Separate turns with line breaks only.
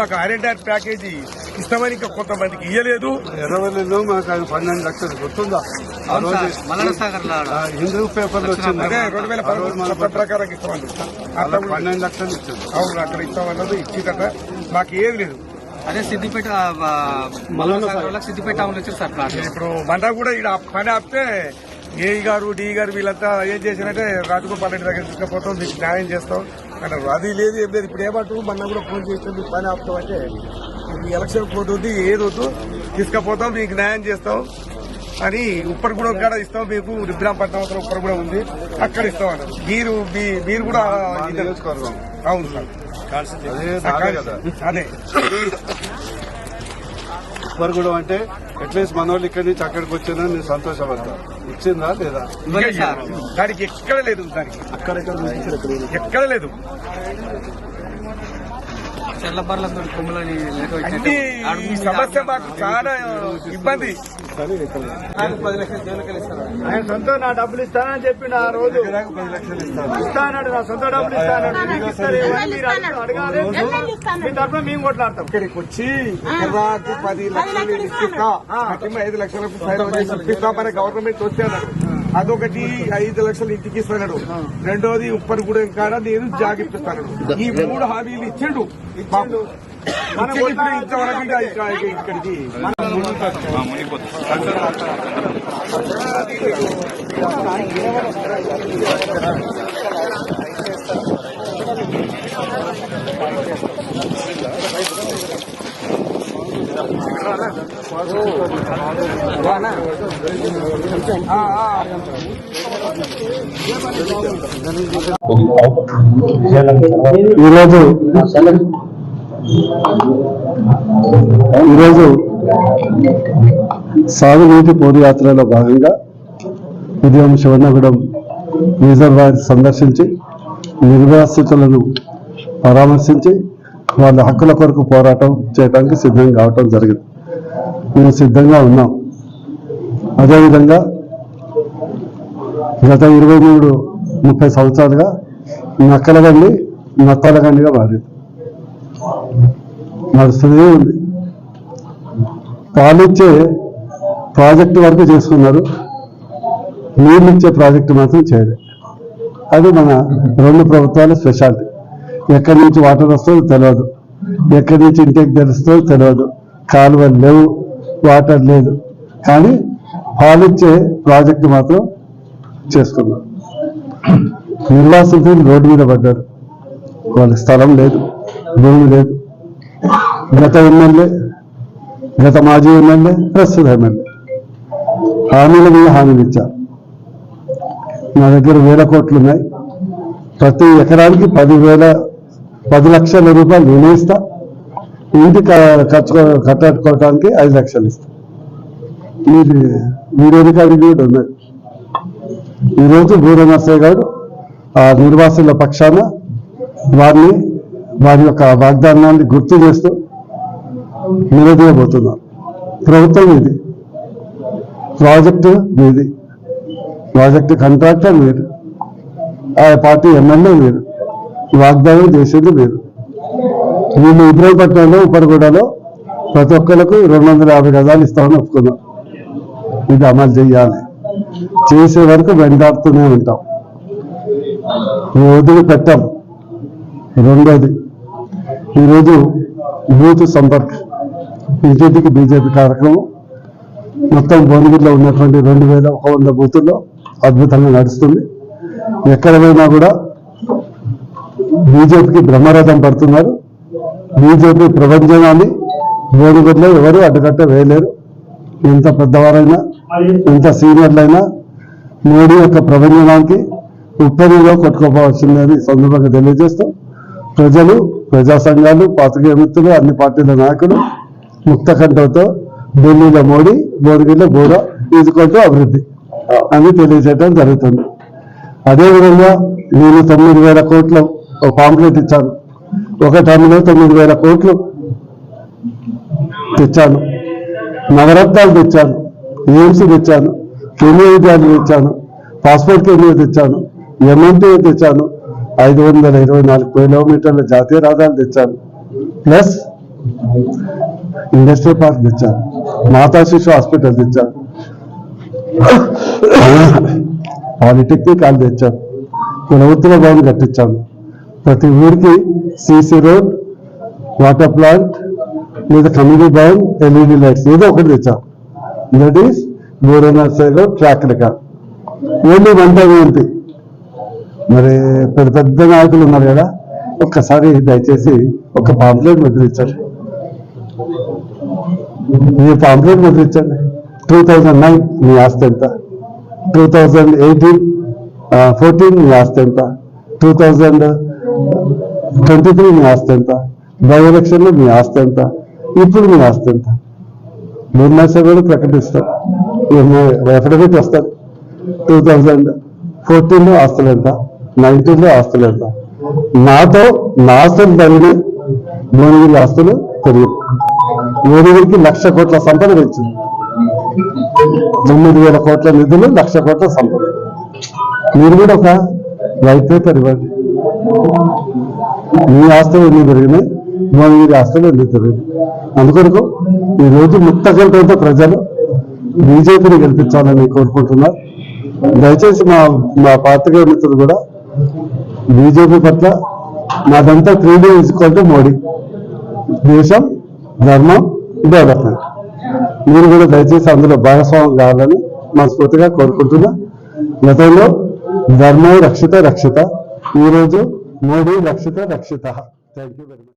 మాకు RNR package ఇస్తామని ఇంకా కొంతమందికి ఇయ్యలేదు.
ఎర్రవల్లిలో మాకు ఆయన పన్నెండు లక్షలు గుర్తుందా? ఆ రోజు హిందూ పేపర్లో వచ్చింది.
అదే రెండు వేల పదమూడు చట్టం ప్రకారం ఇస్తామని అట్లా
పన్నెండు లక్షలు ఇచ్చింది.
అవును అక్కడ ఇస్తామన్నది ఇచ్చిదట మాకు ఏది లేదు.
అదే సిద్దిపేట సిద్దిపేట వచ్చారు సార్
ఇప్పుడు మన కూడా ఇక్కడ పని ఆపితే ఏఈ గారు డి గారు వీళ్ళంతా ఏం చేసినట్టే రాజగోపాల్ రెడ్డి దగ్గర తీసుకుపోతాం మీకు న్యాయం చేస్తాం. అన్నారు అది లేదు ఏం లేదు. ఇప్పుడు ఏమంటారు మన కూడా ఫోన్ చేస్తే మీకు పని ఆపుతాం అంటే ఈ ఎలక్షన్ కోడ్ ఉంది ఏది వద్దు తీసుకుపోతాం మీకు న్యాయం చేస్తాం. అని ఉప్పరగూడెం కాడ ఇస్తాం మీకు రుద్రాంపట్నం అవతల ఉప్పరగూడెం ఉంది అక్కడ ఇస్తాం అన్నారు. మీరు మీరు కూడా అవును సార్.
అదే. ఉప్పరగూడెం అంటే అట్లీస్ట్ మన వాళ్ళు ఇక్కడి నుంచి అక్కడికి వచ్చిందా నేను సంతోషపడతా. ఇచ్చిందా లేదా?
దానికి ఎక్కడ లేదు దానికి. ఎక్కడ లేదు. ఈ సమస్య మాకు చాలా ఇబ్బంది.
లక్షలు
ఆయన సొంత నా డబ్బులు ఇస్తానని చెప్పిండు ఆ రోజు.
నాకు పది లక్షలు ఇస్తాను.
ఇస్తానన్నాడు నా సొంత డబ్బులు మీకు అడగ- అడగాలి. మీ తరఫున మేము కొట్లాడతాం.
ఇక్కడికి వచ్చి పది లక్షలు ఐదు లక్షలకు ఫైనల్ చేసి ఇప్పిస్తామని గవర్నమెంట్ వచ్చాడు అదొకటి ఐదు లక్షలు ఇంటికి ఇస్తున్నాడు రెండోది ఉప్పరిగూడెం కాడ నేను జాగిప్పిస్తాను ఈ మూడు హామీలు ఇచ్చిండు. ఇంతవరకు ఇక్కడికి. ఆ,
ఈరోజు ఈరోజు సాగునీటి పోదయాత్రలో భాగంగా ఉదయం శివనగూడెం రిజర్వాయర్ సందర్శించి నిర్వాసితులను పరామర్శించి వాళ్ళ హక్కుల కొరకు పోరాటం చేయడానికి సిద్ధం కావటం జరిగింది. మేము సిద్ధంగా ఉన్నాం. అదేవిధంగా గత ఇరవై మూడు ముప్పై సంవత్సరాలుగా నక్కలగండి నత్తలగండిగా మారింది. నడుస్తూనే ఉంది. పాలిచ్చే ప్రాజెక్టు వరకు చేసుకున్నారు. నీళ్ళు ఇచ్చే ప్రాజెక్టు మాత్రం చేయలేదు అది మన రెండు ప్రభుత్వాల స్పెషాలిటీ. ఎక్కడి నుంచి వాటర్ వస్తుందో తెలియదు ఎక్కడి నుంచి ఇంటికి తెలుస్తుందో తెలియదు కాలువలు లేవు. వాటర్ లేదు. కానీ పాలిచ్చే ప్రాజెక్టు మాత్రం చేసుకున్నారు నిర్వాసితులు రోడ్డు మీద పడ్డారు. వాళ్ళకి స్థలం లేదు. భూమి లేదు. గత ఎమ్మెల్యే గత మాజీ ఎమ్మెల్యే ప్రస్తుత ఎమ్మెల్యే. హామీల మీద హామీలు ఇచ్చారు. నా దగ్గర వేల కోట్లు ఉన్నాయి. ప్రతి ఎకరానికి పదివేల పది లక్షల రూపాయలు నేనే ఇస్తాను ఇంటి ఖర్చు కట్టుకోవడానికి ఐదు లక్షలు ఇస్తాం. మీరు వీడియో రికార్డింగ్ కూడా ఉన్నాయి ఈరోజు బూర నర్సయ్య గారు ఆ నిర్వాసుల పక్షాన వారిని వారి యొక్క వాగ్దానాన్ని గుర్తు చేస్తూ నిలదీయబోతున్నారు. ప్రభుత్వం ఇది. ప్రాజెక్టు మీది. ప్రాజెక్టు కాంట్రాక్టర్ మీరు. ఆ పార్టీ ఎమ్మెల్యే మీరు. వాగ్దానం చేసేది మీరు. వీళ్ళు ఇబ్రహీంపట్నంలో ఉప్పరగూడలో ప్రతి ఒక్కరికి రెండు వందల యాభై గజాలు ఇస్తామని ఒప్పుకున్నాం. ఇది అమలు చేయాలి. చేసే వరకు వెంటాడుతూనే ఉంటాం. వదిలి పెట్టాం. రెండోది ఈరోజు బూత్ సంపర్క్. బీజేపీకి బీజేపీ కార్యక్రమం. మొత్తం భువనగిరిలో ఉన్నటువంటి రెండు వేల ఒక వంద బూతుల్లో అద్భుతంగా నడుస్తుంది. ఎక్కడ పోయినా కూడా బీజేపీకి బ్రహ్మరథం పడుతున్నారు. బీజేపీ ప్రపంచనాన్ని భువనగిరిలో ఎవరు అడ్డుకట్ట వేయలేరు. ఎంత పెద్దవారైనా ఎంత సీనియర్లైనా మోడీ యొక్క ప్రపంచనానికి ఉప్పరిలో కొట్టుకోపోవచ్చిందని సందర్భంగా తెలియజేస్తూ ప్రజలు ప్రజా సంఘాలు పాత్రికేయ మిత్రులు అన్ని పార్టీల నాయకులు ముక్త కంఠంతో ఢిల్లీలో మోడీ భువనగిరిలో గోడ ఈదుకుంటూ అభివృద్ధి అని తెలియజేయడం జరుగుతుంది. అదేవిధంగా నేను తొమ్మిది వేల కోట్ల ఒక పాంప్లెట్ ఇచ్చాను. ఒక టన్నులో తొమ్మిది వేల కోట్లు తెచ్చాను. నవరత్నాలు తెచ్చాను. ఎయిమ్స్ తెచ్చాను. కెమియో విద్యాలయం తెచ్చాను. పాస్పోర్ట్ కేంద్రం తెచ్చాను. ఎంఎంటీ తెచ్చాను. ఐదు వందల ఇరవై నాలుగు కిలోమీటర్ల జాతీయ రహదారులు తెచ్చాను. ప్లస్ ఇండస్ట్రియల్ పార్క్ తెచ్చాను. మాతా శిశు హాస్పిటల్ తెచ్చాను. పాలిటెక్నిక్ కాలేజ్ తెచ్చాను. కులవృత్తుల భవన్ కట్టించాను. ప్రతి ఊరికి సీసీ రోడ్ వాటర్ ప్లాంట్ లేదా కమ్యూనిటీ భవన్ ఎల్ఈడి లైట్స్ ఏదో ఒకటి తెచ్చాం. That is గోరన్నర్ side track record only one time ఏంటి మరి పెద్ద పెద్ద నాయకులు ఉన్నారు కదా ఒక్కసారి దయచేసి ఒక పాంప్లెట్ ముద్రించండి మీ పాంప్లెట్ ముద్రించండి టూ థౌజండ్ నైన్ మీ ఆస్తి ఎంత? టూ థౌజండ్ ఎయిటీన్ ఫోర్టీన్ మీ ఆస్తి ఎంత? టూ థౌజండ్ ట్వంటీ త్రీ మీ ఆస్తి ఎంత? బై ఎలక్షన్లో మీ ఆస్తి ఎంత? ఇప్పుడు మీ ఆస్తి ఎంత? మూడు కూడా ప్రకటిస్తారు. ఎఫిడవిట్ వస్తారు టూ థౌజండ్ ఫోర్టీన్లో ఆస్తులు ఎంత? నైన్టీన్లో ఆస్తులు ఎంత? నాతో నా ఆస్తులు తల్లి మూడు ఆస్తులు తెలియదు భువనగిరికి లక్ష కోట్ల సంపద వచ్చింది తొమ్మిది వేల కోట్ల నిధులు లక్ష కోట్ల సంపద. మీరు కూడా ఒక వైట్ పేపర్ ఇవ్వండి. మీ ఆస్తులు ఎన్ని పెరిగినాయి? భువనగిరి ఆస్తులు ఎన్ని పెరిగినాయి? అందుకొరకు ఈరోజు రోజు ప్రజలు బీజేపీని గెలిపించాలని కోరుకుంటున్నారు దయచేసి మా మా పార్టీగా మిత్రులు కూడా బీజేపీ పట్ల మాదంతా త్రీడీ ఈక్వల్ మోడీ. దేశం ధర్మం డెవలప్మెంట్. మీరు కూడా దయచేసి అందులో భాగస్వామ్యం కావాలని మనస్ఫూర్తిగా కోరుకుంటున్నా. గతంలో ధర్మం రక్షిత రక్షిత. ఈరోజు మోడీ రక్షిత రక్షిత థ్యాంక్ యూ వెరీ మచ్